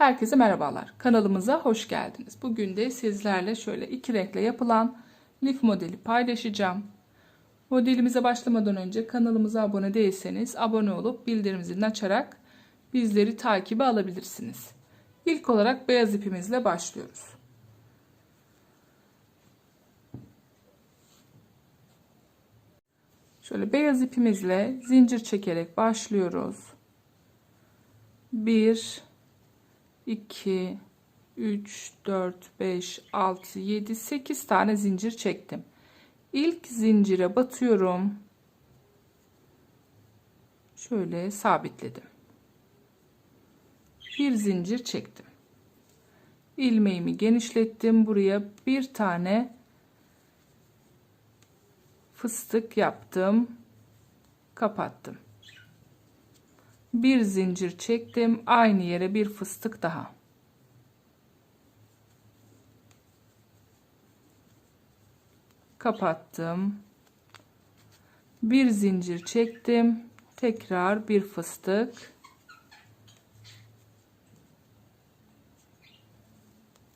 Herkese merhabalar. Kanalımıza hoş geldiniz. Bugün de sizlerle şöyle iki renkle yapılan lif modeli paylaşacağım. Modelimize başlamadan önce kanalımıza abone değilseniz abone olup bildirim zilini açarak bizleri takibe alabilirsiniz. İlk olarak beyaz ipimizle başlıyoruz. Şöyle beyaz ipimizle zincir çekerek başlıyoruz. 1 2 3 4 5 6 7 8 tane zincir çektim. İlk zincire batıyorum. Şöyle sabitledim. Bir zincir çektim. ilmeğimi genişlettim. Buraya bir tane fıstık yaptım. Kapattım. Bir zincir çektim. Aynı yere bir fıstık daha. Kapattım. Bir zincir çektim. Tekrar bir fıstık.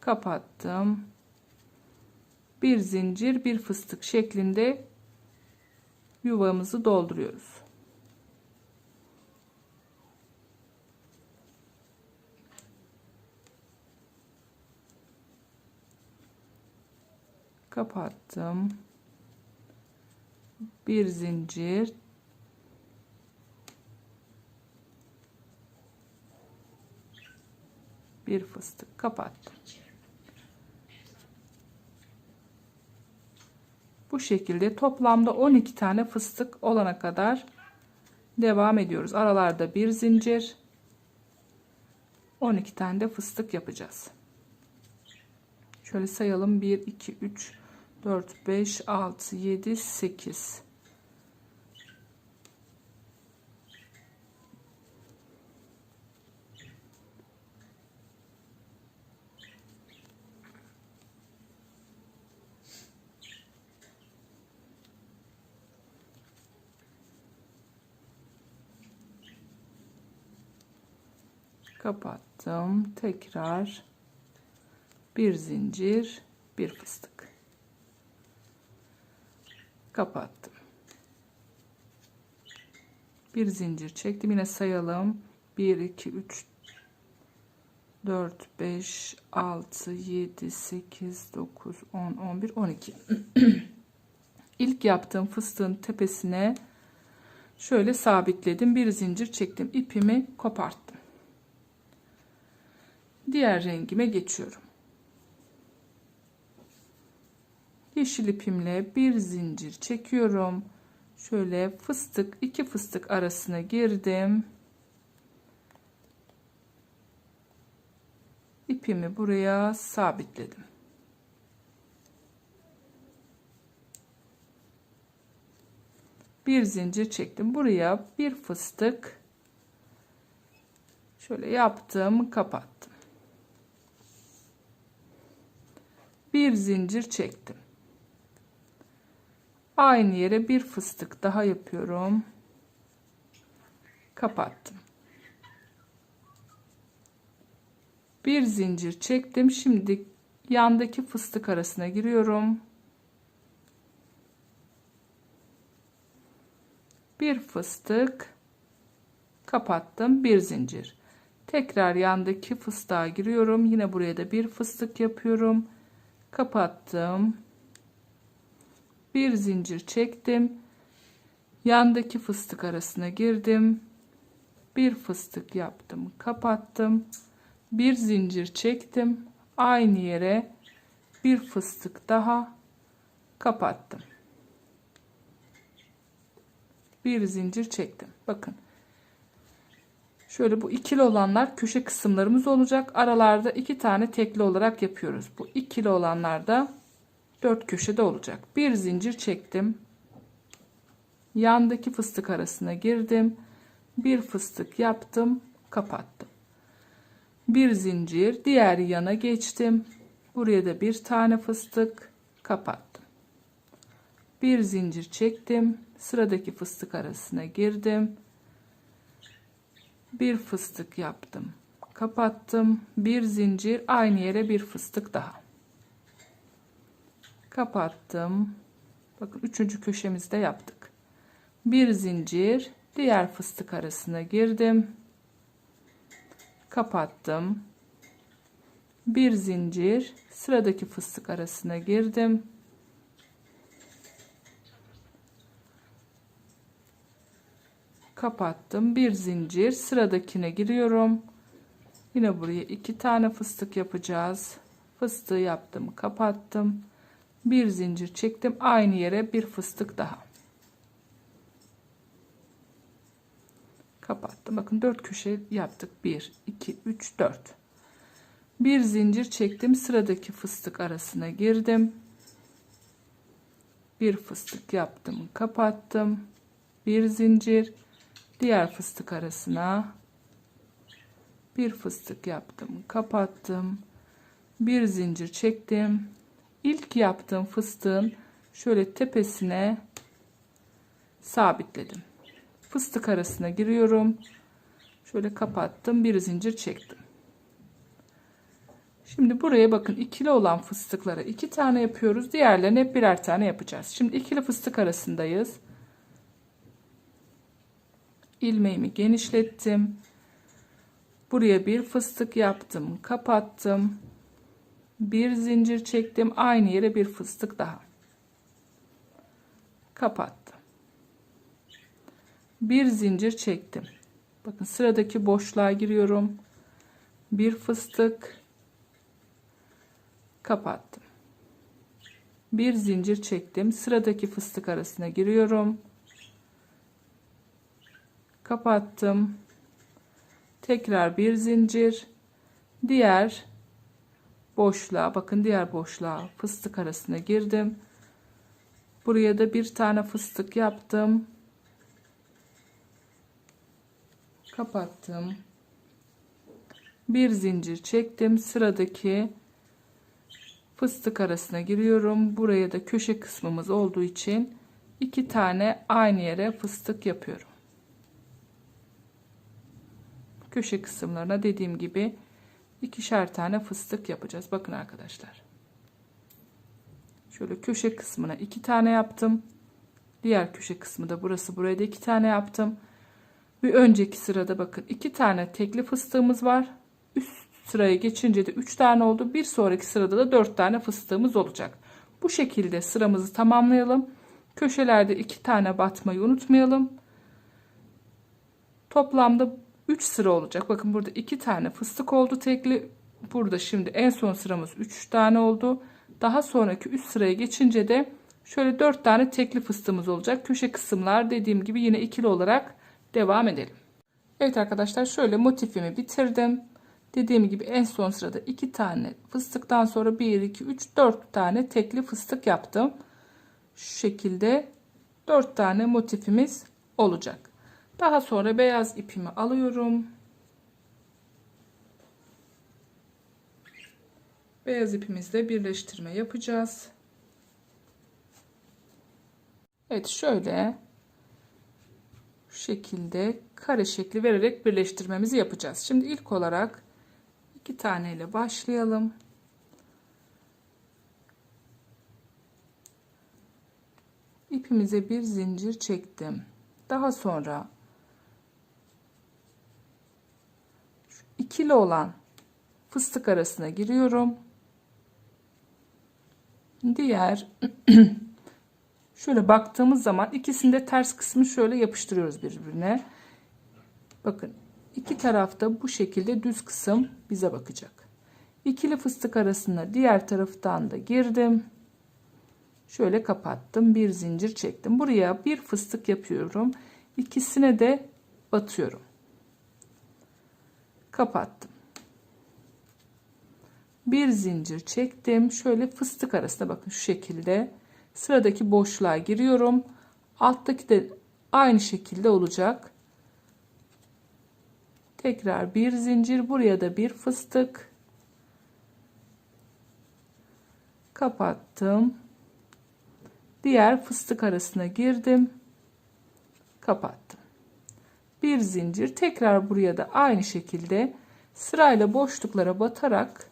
Kapattım. Bir zincir, bir fıstık şeklinde yuvamızı dolduruyoruz. Kapattım. Bir zincir bir fıstık kapattım. Bu şekilde toplamda 12 tane fıstık olana kadar devam ediyoruz. Aralarda bir zincir 12 tane de fıstık yapacağız. Şöyle sayalım 1 2 3 4 5 6 7 8 kapattım. Tekrar bir zincir bir fıstık kapattım. Bir zincir çektim. Yine sayalım. 1 2 3 4 5 6 7 8 9 10 11 12 ilk yaptığım fıstığın tepesine şöyle sabitledim. Bir zincir çektim. İpimi koparttım. Diğer rengime geçiyorum yeşil ipimle bir zincir çekiyorum. Şöyle fıstık iki fıstık arasına girdim. İpimi buraya sabitledim. Bir zincir çektim. Buraya bir fıstık. Şöyle yaptım kapattım. Bir zincir çektim aynı yere bir fıstık daha yapıyorum. Kapattım. Bir zincir çektim. Şimdi yandaki fıstık arasına giriyorum. Bir fıstık. Kapattım. Bir zincir. Tekrar yandaki fıstığa giriyorum. Yine buraya da bir fıstık yapıyorum. Kapattım bir zincir çektim. Yandaki fıstık arasına girdim. Bir fıstık yaptım kapattım. Bir zincir çektim. Aynı yere bir fıstık daha kapattım. Bir zincir çektim. Bakın. Şöyle bu ikili olanlar köşe kısımlarımız olacak. Aralarda iki tane tekli olarak yapıyoruz. Bu ikili olanlarda dört köşede olacak. Bir zincir çektim. Yandaki fıstık arasına girdim. Bir fıstık yaptım kapattım. Bir zincir diğer yana geçtim. Buraya da bir tane fıstık kapattım. Bir zincir çektim. Sıradaki fıstık arasına girdim. Bir fıstık yaptım kapattım. Bir zincir aynı yere bir fıstık daha kapattım. Bakın üçüncü köşemizde yaptık. Bir zincir diğer fıstık arasına girdim. Kapattım. Bir zincir sıradaki fıstık arasına girdim. Kapattım. Bir zincir sıradakine giriyorum. Yine buraya iki tane fıstık yapacağız. Fıstığı yaptım kapattım bir zincir çektim aynı yere bir fıstık daha. Kapattım. Bakın dört köşe yaptık. 1 2 3 4 bir zincir çektim sıradaki fıstık arasına girdim. Bir fıstık yaptım kapattım. Bir zincir diğer fıstık arasına bir fıstık yaptım kapattım. Bir zincir çektim ilk yaptığım fıstığın şöyle tepesine sabitledim. Fıstık arasına giriyorum. Şöyle kapattım bir zincir çektim. Şimdi buraya bakın ikili olan fıstıkları iki tane yapıyoruz diğerlerini hep birer tane yapacağız. Şimdi ikili fıstık arasındayız. İlmeğimi genişlettim. Buraya bir fıstık yaptım, kapattım. Bir zincir çektim, aynı yere bir fıstık daha. Kapattım. Bir zincir çektim. Bakın sıradaki boşluğa giriyorum. Bir fıstık kapattım. Bir zincir çektim. Sıradaki fıstık arasına giriyorum kapattım tekrar bir zincir diğer boşluğa bakın diğer boşluğa fıstık arasına girdim. Buraya da bir tane fıstık yaptım. Kapattım. Bir zincir çektim. Sıradaki fıstık arasına giriyorum. Buraya da köşe kısmımız olduğu için iki tane aynı yere fıstık yapıyorum. Köşe kısımlarına dediğim gibi ikişer tane fıstık yapacağız. Bakın arkadaşlar. Şöyle köşe kısmına iki tane yaptım. Diğer köşe kısmı da burası. Buraya da iki tane yaptım. Bir önceki sırada bakın iki tane tekli fıstığımız var. Üst sıraya geçince de üç tane oldu. Bir sonraki sırada da dört tane fıstığımız olacak. Bu şekilde sıramızı tamamlayalım. Köşelerde iki tane batmayı unutmayalım. Toplamda 3 sıra olacak. Bakın burada 2 tane fıstık oldu tekli. Burada şimdi en son sıramız 3 tane oldu. Daha sonraki üst sıraya geçince de şöyle 4 tane tekli fıstığımız olacak. Köşe kısımlar dediğim gibi yine ikili olarak devam edelim. Evet arkadaşlar şöyle motifimi bitirdim. Dediğim gibi en son sırada 2 tane fıstıktan sonra 1 2 3 4 tane tekli fıstık yaptım. Şu şekilde 4 tane motifimiz olacak. Daha sonra beyaz ipimi alıyorum. Beyaz ipimizle birleştirme yapacağız. Evet şöyle şu şekilde kare şekli vererek birleştirmemizi yapacağız. Şimdi ilk olarak iki tane ile başlayalım. İpimize bir zincir çektim. Daha sonra ikili olan fıstık arasına giriyorum. Diğer şöyle baktığımız zaman ikisinde ters kısmı şöyle yapıştırıyoruz birbirine. Bakın iki tarafta bu şekilde düz kısım bize bakacak. İkili fıstık arasına diğer taraftan da girdim. Şöyle kapattım. Bir zincir çektim. Buraya bir fıstık yapıyorum. İkisine de batıyorum kapattım. Bir zincir çektim. Şöyle fıstık arasında bakın şu şekilde sıradaki boşluğa giriyorum. Alttaki de aynı şekilde olacak. Tekrar bir zincir buraya da bir fıstık. Kapattım. Diğer fıstık arasına girdim. Kapattım bir zincir tekrar buraya da aynı şekilde Sırayla boşluklara batarak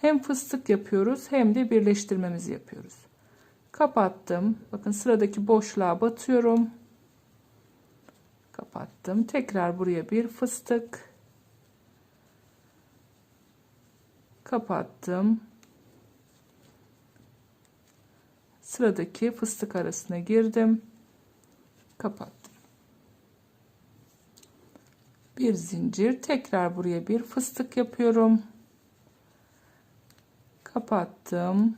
hem fıstık yapıyoruz hem de birleştirmemizi yapıyoruz. Kapattım. Bakın sıradaki boşluğa batıyorum. Kapattım. Tekrar buraya bir fıstık. Kapattım. Sıradaki fıstık arasına girdim. Kapattım. Bir zincir. Tekrar buraya bir fıstık yapıyorum. Kapattım.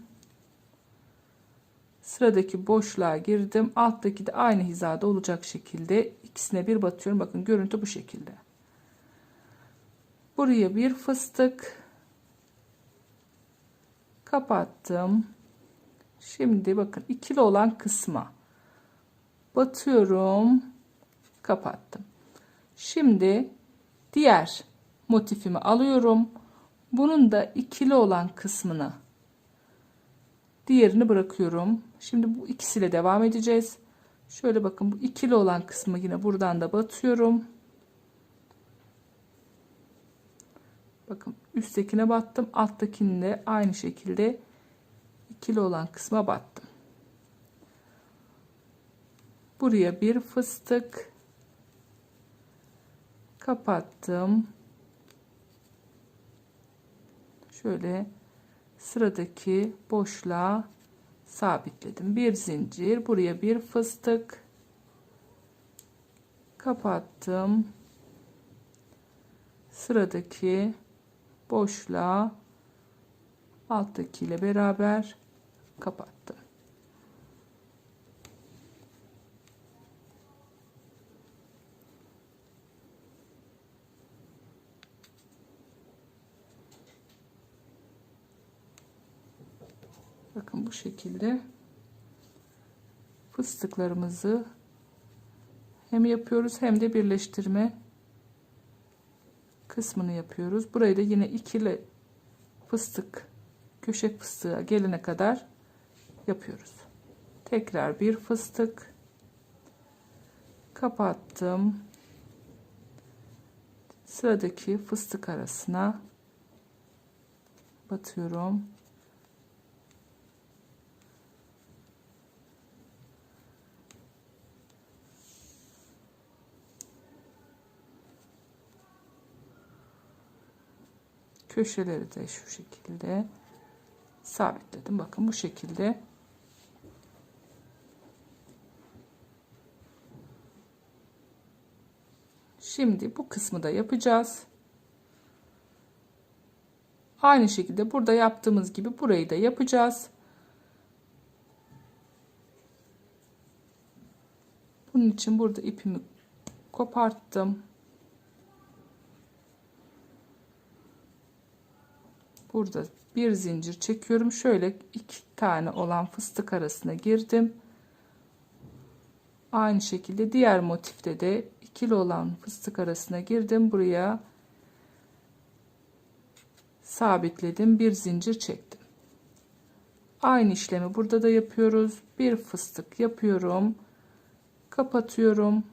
Sıradaki boşluğa girdim. Alttaki de aynı hizada olacak şekilde ikisine bir batıyorum. Bakın görüntü bu şekilde. Buraya bir fıstık. Kapattım. Şimdi bakın ikili olan kısma batıyorum. Kapattım. Şimdi diğer motifimi alıyorum. Bunun da ikili olan kısmını diğerini bırakıyorum. Şimdi bu ikisiyle devam edeceğiz. Şöyle bakın bu ikili olan kısmı yine buradan da batıyorum. Bakın üsttekine battım. Alttakini de aynı şekilde ikili olan kısma battım. Buraya bir fıstık kapattım. Şöyle sıradaki boşluğa sabitledim. Bir zincir, buraya bir fıstık kapattım. Sıradaki boşluğa alttaki ile beraber kapattım. Bakın bu şekilde fıstıklarımızı hem yapıyoruz hem de birleştirme kısmını yapıyoruz. Burayı da yine ikili fıstık köşe fıstığa gelene kadar yapıyoruz. Tekrar bir fıstık kapattım. Sıradaki fıstık arasına batıyorum. Köşeleri de şu şekilde sabitledim. Bakın bu şekilde Şimdi bu kısmı da yapacağız. Aynı şekilde burada yaptığımız gibi burayı da yapacağız. Bunun için burada ipimi koparttım. Burada bir zincir çekiyorum. Şöyle iki tane olan fıstık arasına girdim. Aynı şekilde diğer motifte de ikili olan fıstık arasına girdim. Buraya sabitledim. Bir zincir çektim. Aynı işlemi burada da yapıyoruz. Bir fıstık yapıyorum. Kapatıyorum.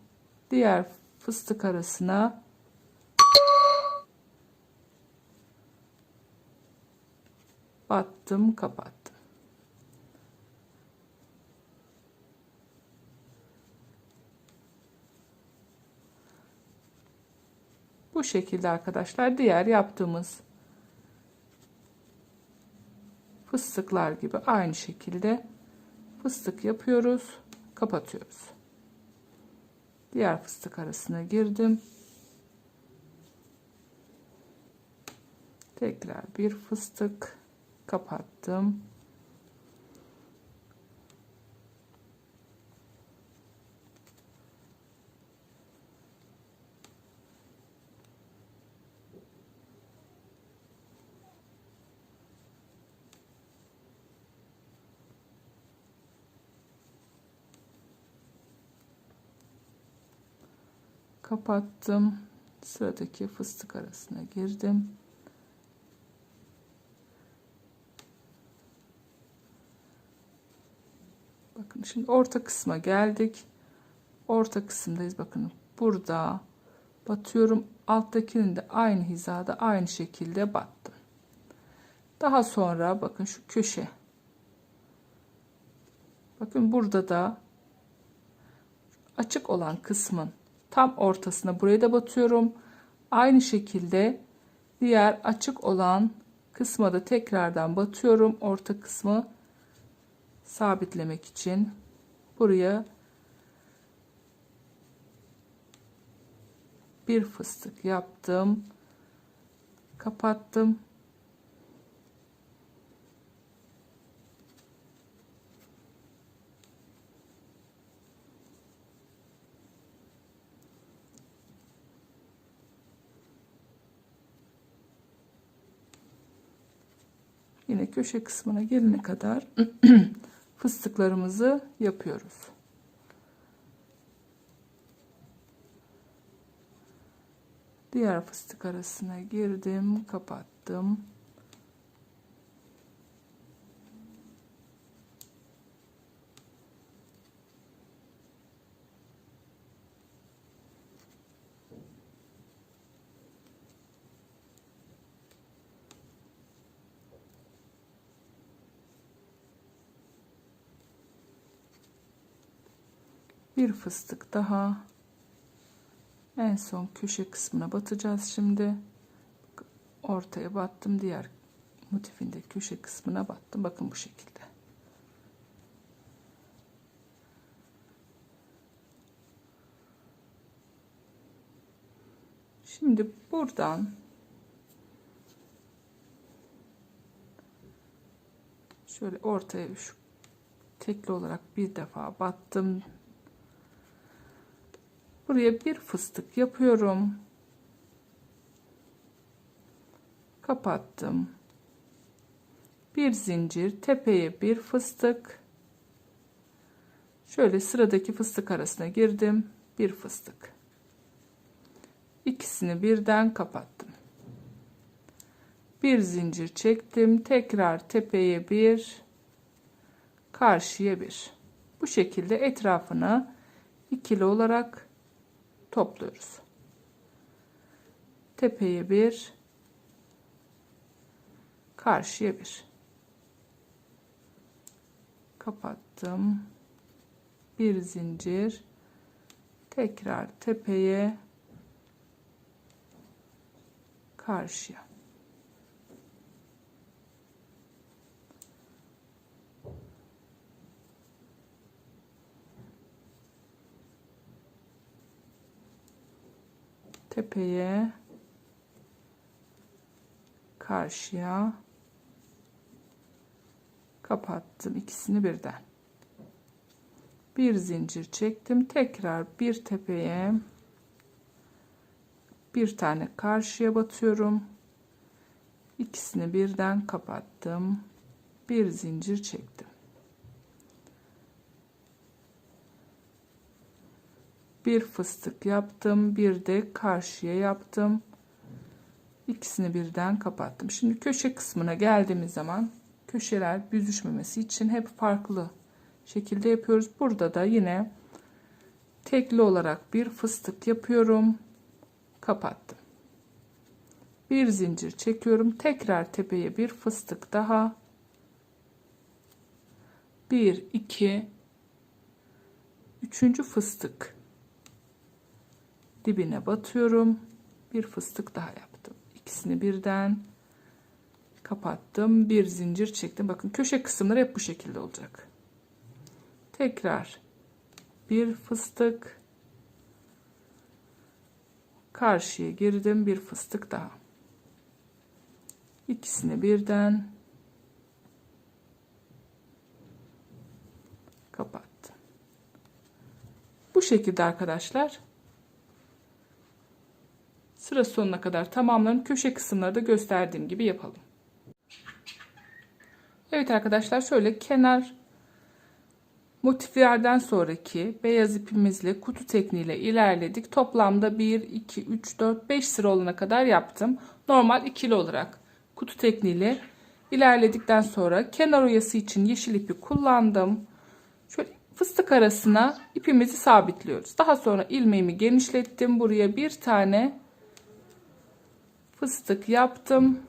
Diğer fıstık arasına battım kapattım. Bu şekilde arkadaşlar diğer yaptığımız fıstıklar gibi aynı şekilde fıstık yapıyoruz kapatıyoruz. Diğer fıstık arasına girdim. Tekrar bir fıstık kapattım. kapattım sıradaki fıstık arasına girdim Bakın şimdi orta kısma geldik. Orta kısımdayız. Bakın burada batıyorum. Alttakini de aynı hizada aynı şekilde battım. Daha sonra bakın şu köşe. Bakın burada da açık olan kısmın tam ortasına buraya da batıyorum. Aynı şekilde diğer açık olan kısma da tekrardan batıyorum. Orta kısmı sabitlemek için buraya bir fıstık yaptım. Kapattım. Yine köşe kısmına gelene kadar fıstıklarımızı yapıyoruz. Diğer fıstık arasına girdim, kapattım. Bir fıstık daha. En son köşe kısmına batacağız şimdi. Ortaya battım. Diğer motifin de köşe kısmına battım. Bakın bu şekilde. Şimdi buradan şöyle ortaya şu tekli olarak bir defa battım. Buraya bir fıstık yapıyorum. Kapattım. Bir zincir, tepeye bir fıstık. Şöyle sıradaki fıstık arasına girdim. Bir fıstık. İkisini birden kapattım. Bir zincir çektim. Tekrar tepeye bir, karşıya bir. Bu şekilde etrafını ikili olarak topluyoruz. Tepeye bir, karşıya bir. Kapattım. Bir zincir. Tekrar tepeye, karşıya. Tepeye karşıya kapattım ikisini birden. Bir zincir çektim tekrar bir tepeye bir tane karşıya batıyorum. İkisini birden kapattım bir zincir çektim bir fıstık yaptım bir de karşıya yaptım. İkisini birden kapattım. Şimdi köşe kısmına geldiğimiz zaman köşeler büzüşmemesi için hep farklı şekilde yapıyoruz. Burada da yine tekli olarak bir fıstık yapıyorum. Kapattım. Bir zincir çekiyorum. Tekrar tepeye bir fıstık daha. 1 2 üçüncü fıstık dibine batıyorum. Bir fıstık daha yaptım. İkisini birden kapattım. Bir zincir çektim. Bakın köşe kısımları hep bu şekilde olacak. Tekrar bir fıstık karşıya girdim. Bir fıstık daha. İkisini birden kapattım. Bu şekilde arkadaşlar sıra sonuna kadar tamamlanın. Köşe kısımları da gösterdiğim gibi yapalım. Evet arkadaşlar şöyle kenar motiflerden sonraki beyaz ipimizle kutu tekniğiyle ilerledik. Toplamda 1, 2, 3, 4, 5 sıra olana kadar yaptım. Normal ikili olarak kutu tekniğiyle ilerledikten sonra kenar oyası için yeşil ipi kullandım. Şöyle fıstık arasına ipimizi sabitliyoruz. Daha sonra ilmeğimi genişlettim. Buraya bir tane fıstık yaptım.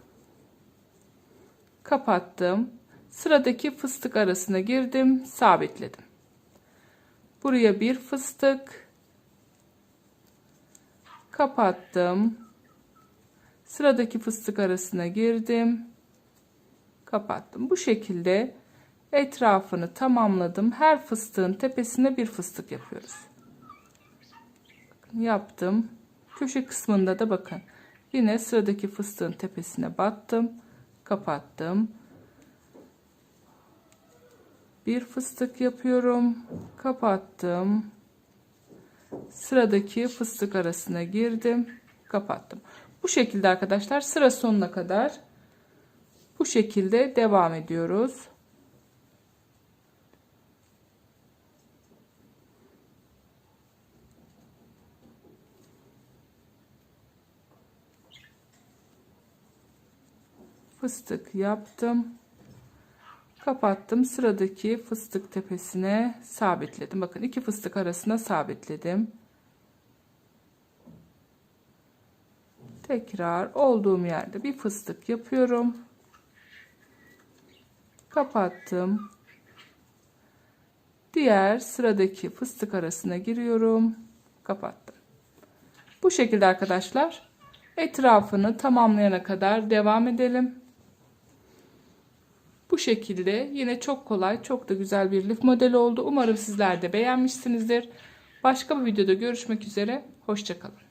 Kapattım. Sıradaki fıstık arasına girdim, sabitledim. Buraya bir fıstık kapattım. Sıradaki fıstık arasına girdim. Kapattım. Bu şekilde etrafını tamamladım. Her fıstığın tepesine bir fıstık yapıyoruz. Yaptım. Köşe kısmında da bakın. Yine sıradaki fıstığın tepesine battım. Kapattım. Bir fıstık yapıyorum. Kapattım. Sıradaki fıstık arasına girdim. Kapattım. Bu şekilde arkadaşlar sıra sonuna kadar bu şekilde devam ediyoruz. Fıstık yaptım. Kapattım. Sıradaki fıstık tepesine sabitledim. Bakın iki fıstık arasına sabitledim. Tekrar olduğum yerde bir fıstık yapıyorum. Kapattım. Diğer sıradaki fıstık arasına giriyorum. Kapattım. Bu şekilde arkadaşlar etrafını tamamlayana kadar devam edelim. Şekilde yine çok kolay, çok da güzel bir lif modeli oldu. Umarım sizler de beğenmişsinizdir. Başka bir videoda görüşmek üzere. Hoşçakalın.